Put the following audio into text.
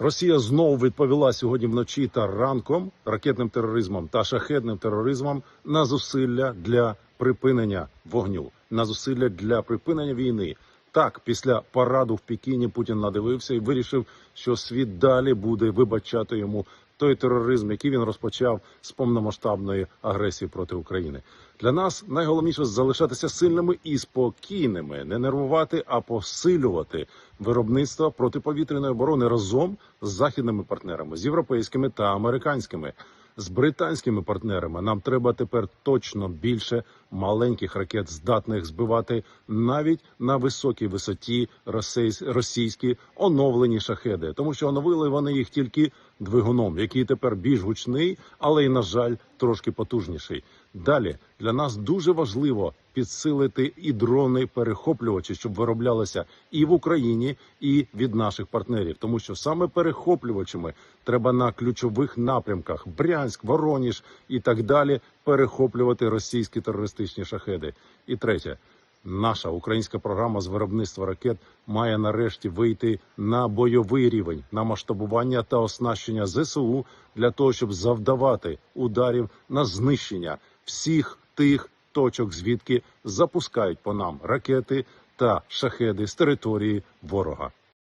Росія знову відповіла сьогодні вночі та ранком ракетним тероризмом та шахедним тероризмом на зусилля для припинення вогню, на зусилля для припинення війни. Так, після параду в Пекіні Путін надивився і вирішив, що світ далі буде вибачати йому той тероризм, який він розпочав з повномасштабної агресії проти України. Для нас найголовніше залишатися сильними і спокійними, не нервувати, а посилювати виробництво протиповітряної оборони разом з західними партнерами, з європейськими та американськими. З британськими партнерами. Нам треба тепер точно більше маленьких ракет, здатних збивати навіть на високій висоті російські оновлені шахеди, тому що оновили вони їх тільки двигуном, який тепер більш гучний, але й на жаль трошки потужніший. Далі для нас дуже важливо підсилити і дрони перехоплювачі, щоб вироблялися і в Україні, і від наших партнерів, тому що саме перехоплювачами треба на ключових напрямках Брянськ, Вороніж і так далі перехоплювати російські терористичні шахеди. І третє. Наша українська програма з виробництва ракет має нарешті вийти на бойовий рівень, на масштабування та оснащення ЗСУ для того, щоб завдавати ударів на знищення всіх тих точок, звідки запускають по нам ракети та шахеди з території ворога.